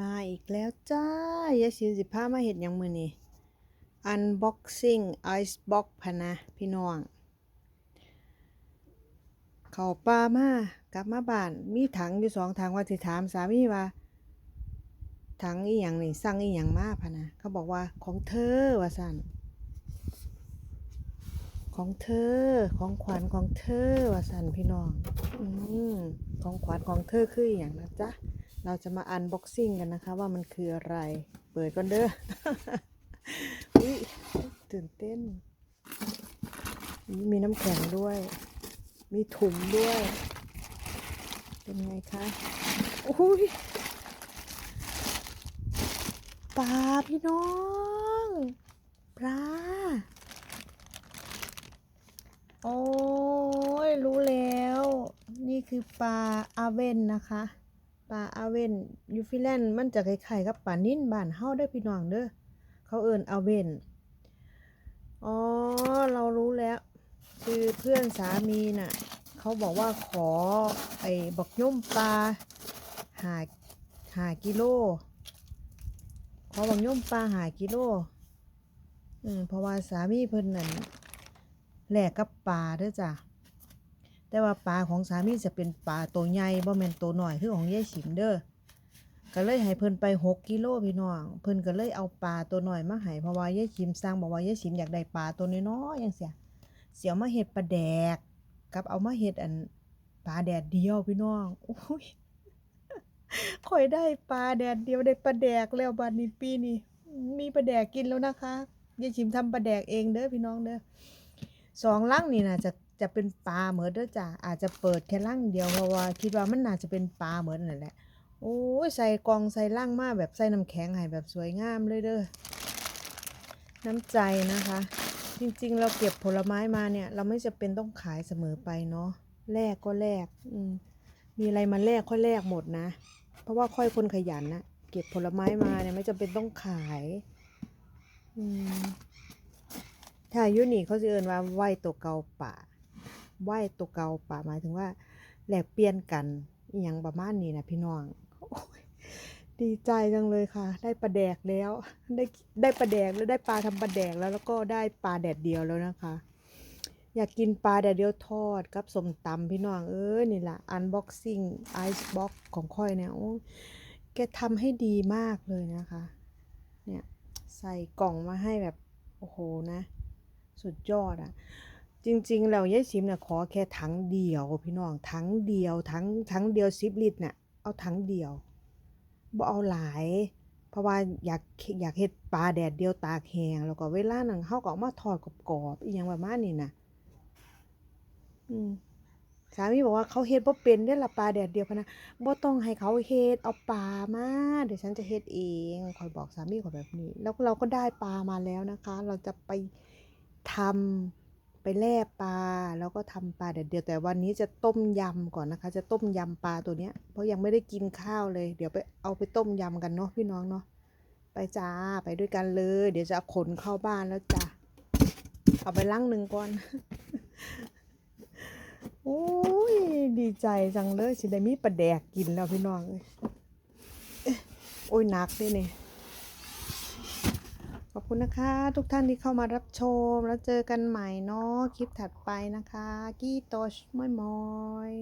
มาอีกแล้วจ้ายายสิสิพามาเห็ดยังมือนี่ unboxing ice box พะนะพี่น้อง เขาป่ามากลับมาบ้าน มีถังอยู่สองถังว่าสิถามสามีว่า ถังอีหยังนี่สั่งอีหยังมาพะนะ เขาบอกว่าของเธอว่าสั่นของเธอของขวัญของเธอว่าสั่นพี่น้อง อืมของขวัญของเธอคืออย่างนะจ๊ะ เราจะมาอันบ็อกซิ่งกันนะคะ ว่ามันคืออะไร เปิดก่อนเด้ออุ๊ยตื่นเต้น มีน้ำแข็งด้วย มีถุงด้วย เป็นไงคะอุ้ยปลาพี่น้อง ปลา โอ้ยรู้แล้ว นี่คือปลาอาเวนนะคะ ปลาอาเวนยูฟิแลนด์มันจะคล้ายๆกับปลานิ่นบ้านเฮาได้อพี่น้องเด้อเขาเอิ้นอาเวนอ๋อเรารู้แล้ว คือเพื่อนสามีน่ะเขาบอกว่าขอไอ้บักย่อมปลาหาหากิโลขอบักย่อมปลาหากิโลอืมเพราะว่าสามีเพิ่นนั่นแลกกับปลาเด้อจ้ะ แต่ว่าปลาของสามีจะเป็นปลาตัวใหญ่บ่แม่นตัวน้อยคือของยายฉิมเด้อก็เลยให้เพิ่นไปหกกิโลพี่น้อง เพิ่นก็เลยเอาปลาตัวน้อยมาให้เพราะว่ายายฉิมสั่งบอกว่ายายฉิมอยากได้ปลาตัวน้อยๆจังซี่เสียวมาเฮ็ดปลาแดก กับเอามาเฮ็ดอันปลาแดดเดียวพี่น้องโอ้ยข่อยได้ปลาแดดเดียวได้ปลาแดกแล้วบัดนี้ปีนี้มีปลาแดกกินแล้วนะคะยายฉิมทำปลาแดกเองเด้อพี่น้องเด้อสองลังนี่น่าจะ จะเป็นปลาเหมือนเด้อจ้ะอาจจะเปิดแค่ลังเดียวเพราะว่าคิดว่ามันน่าจะเป็นปลาเหมือนนั่นแหละโอ้ยใส่กองใส่ลังมากแบบใส่น้ำแข็งให้แบบสวยงามเลยเด้อน้ำใจนะคะ จริงๆ เราเก็บผลไม้มาเนี่ย เราไม่จะเป็นต้องขายเสมอไปเนาะแลกก็แลกอืมมีอะไรมาแลกค่อยแลกหมดนะ เพราะว่าค่อยคนขยันนะเก็บผลไม้มาเนี่ยไม่จำเป็นต้องขายอืมถ้ายุนี่เขาจะเอินว่าไหวตัวเกาป่า ไหวตัวเก่าป่าหมายถึงว่าแลกเปลี่ยนกันอหย่างประมาณนี้นะพี่น้องดีใจจังเลยค่ะ ได้ปลาแดกแล้ว ได้ได้ปลาแดกแล้วได้ปลาทำปลาแดกแล้วแล้วก็ได้ปลาแดดเดียวแล้วนะคะ อยากกินปลาแดดเดียวทอดกับสมตำพี่น้องเอ้ยนี่แหละอันบ็อกซิ่งไอซ์บ็อกของค่อยเนี่ยโอ้แกทำให้ดีมากเลยนะคะ เนี่ยใส่กล่องมาให้แบบโอ้โหนะ สุดยอดอะ จริงๆแล้วยายชิมเนี่ยขอแค่ถังเดียวพี่น้องถังเดียวถังถังเดียวสิบลิตรเนี่ยเอาถังเดียวบ่เอาหลาย เพราะว่าอยากอยากเฮ็ดปลาแดดเดียวตากแห้งแล้วก็เวลานั้นเฮาก็เอามาทอดกรอบๆอีหยังประมาณนี้นะอืมสามีบอกว่าเขาเฮ็ดบ่เป็นเด้ละปลาแดดเดียวพะนะบ่ต้องให้เขาเฮ็ดเอาปลามาเดี๋ยวฉันจะเฮ็ดเองคอยบอกสามีขอยแบบนี้ แล้วเราก็ได้ปลามาแล้วนะคะ เราจะไปทำ ไปแล่ปลาแล้วก็ทำปลาเดี๋ยวเดียวแต่วันนี้จะต้มยำก่อนนะคะ จะต้มยำปลาตัวเนี้ย เพราะยังไม่ได้กินข้าวเลย เดี๋ยวไปเอาไปต้มยำกันเนาะพี่น้องเนาะไปจ้าไปด้วยกันเลย เดี๋ยวจะขนเข้าบ้านแล้วจ้าเอาไปล้างหนึ่งก่อนโอ้ยดีใจจังเลยสิได้มีปลาแดกกินแล้วพี่น้องโอ้ยหนักด้วยเนี่ย ขอบคุณนะคะทุกท่านที่เข้ามารับชม แล้วเจอกันใหม่เนาะคลิปถัดไปนะคะ กี้โตชมอยมอย